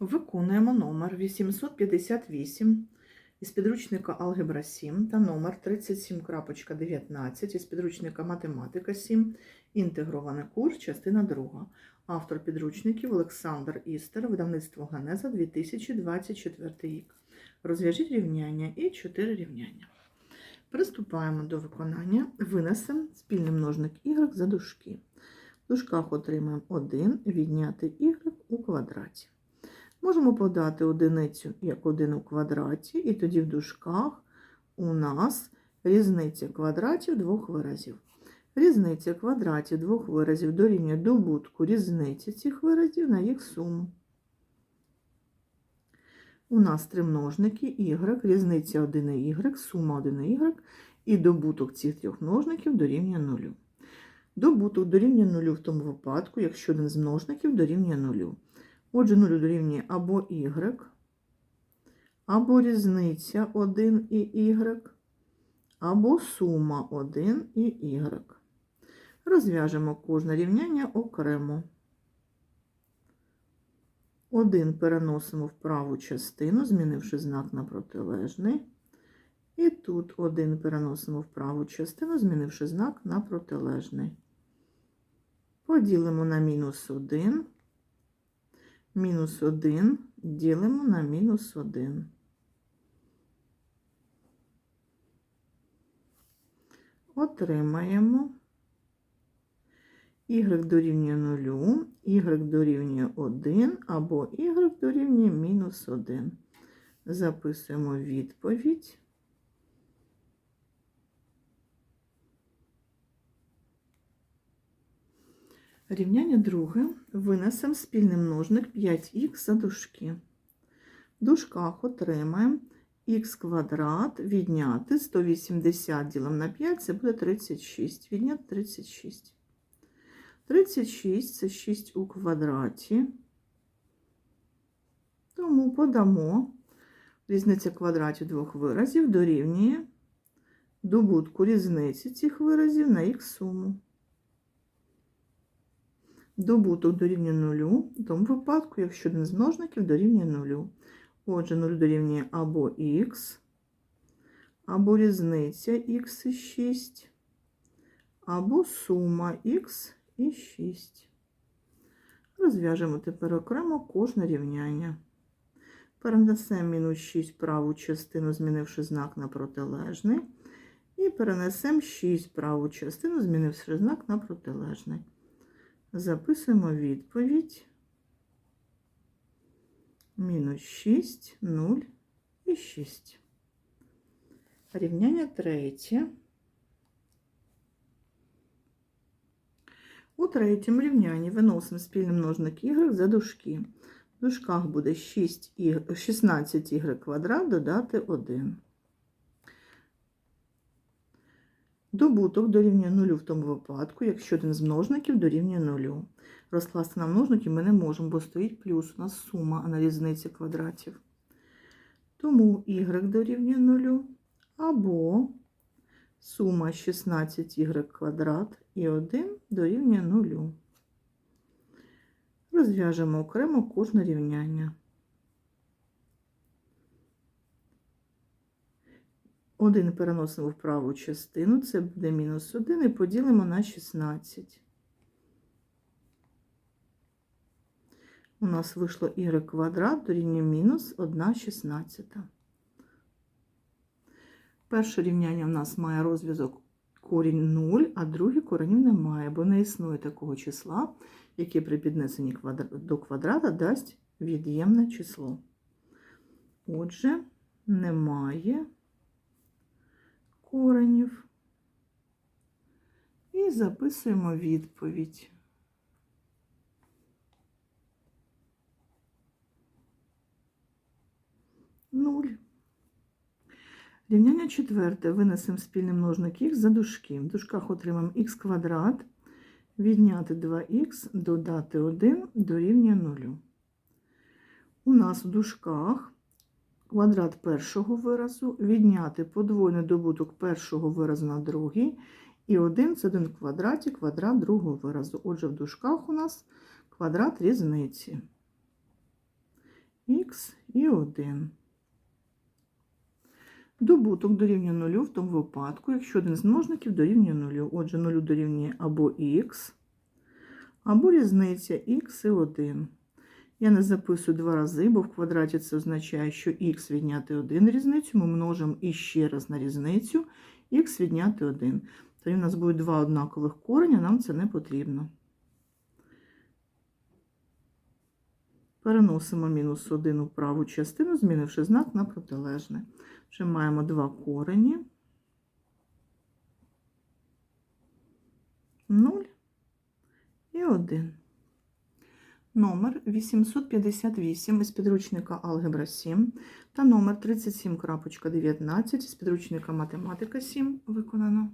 Виконуємо номер 858 із підручника Алгебра 7 та номер 37.19 із підручника Математика 7, інтегрований курс, частина 2. Автор підручників Олександр Істер, видавництво Генеза 2024 рік. Розв'яжіть рівняння і 4 рівняння. Приступаємо до виконання. Винесемо спільний множник y за дужки. В дужках отримаємо 1 відняти y у квадраті. Можемо подати одиницю як 1 у квадраті, і тоді в дужках у нас різниця квадратів двох виразів. Різниця квадратів двох виразів дорівнює добутку різниці цих виразів на їх суму. У нас три множники y, різниця 1 і y, сума 1 і y, і добуток цих трьох множників дорівнює 0. Добуток дорівнює 0 в тому випадку, якщо один з множників дорівнює 0. Отже, 0 дорівнює або y, або різниця 1 і y, або сума 1 і y. Розв'яжемо кожне рівняння окремо. 1 переносимо в праву частину, змінивши знак на протилежний. І тут 1 переносимо в праву частину, змінивши знак на протилежний. Поділимо на мінус 1. Мінус 1 ділимо на мінус 1. Отримаємо y дорівнює 0, y дорівнює 1 або y дорівнює мінус 1. Записуємо відповідь. Рівняння друге. Винесемо спільний множник 5х за дужки. В дужках отримаємо х квадрат відняти 180 ділимо на 5, це буде 36. Відняти 36. 36 це 6 у квадраті. Тому подамо різниця квадратів двох виразів дорівнює добутку різниці цих виразів на їх суму. Добуток дорівнює 0, в тому випадку, якщо один з множників дорівнює 0. Отже, 0 дорівнює або х, або різниця х і 6, або сума х і 6. Розв'яжемо тепер окремо кожне рівняння. Перенесемо мінус 6 праву частину, змінивши знак на протилежний. І перенесемо 6 праву частину, змінивши знак на протилежний. Записуємо відповідь. Мінус 6, 0 і 6. Рівняння третє. У третьому рівнянні виносимо спільний множник y за дужки. В дужках буде 6 16 y квадрат додати 1. Добуток дорівнює 0 в тому випадку, якщо один з множників дорівнює 0. Розкласти на множники ми не можемо, бо стоїть плюс у нас сума, а не різниця квадратів. Тому y дорівнює 0 або сума 16y квадрат і 1 дорівнює 0. Розв'яжемо окремо кожне рівняння. 1 переносимо в праву частину, це буде мінус 1, і поділимо на 16. У нас вийшло y квадрат дорівнює мінус 1 шістнадцята. Перше рівняння в нас має розв'язок корінь 0, а друге коренів немає, бо не існує такого числа, яке при піднесенні до квадрата дасть від'ємне число. Отже, немає коренів. І записуємо відповідь. Нуль. Рівняння четверте. Винесемо спільний множник х за дужки. В дужках отримаємо х квадрат, відняти 2х, додати 1 дорівнює 0. У нас в дужках квадрат першого виразу, відняти подвойний добуток першого виразу на другий, і 1 це 1 в квадраті квадрат другого виразу. Отже, в дужках у нас квадрат різниці. х і 1. Добуток дорівнює 0 в тому випадку, якщо один з множників дорівнює 0. Отже, 0 дорівнює або х, або різниця х і 1. Я не записую два рази, бо в квадраті це означає, що х відняти 1 різницю, ми множимо іще раз на різницю, х відняти 1. Тоді у нас буде два однакових кореня, нам це не потрібно. Переносимо мінус 1 у праву частину, змінивши знак на протилежне. Вже маємо два корені. 0 і 1. Номер 858 із підручника Алгебра 7 та номер 37.19 із підручника Математика 7 виконано.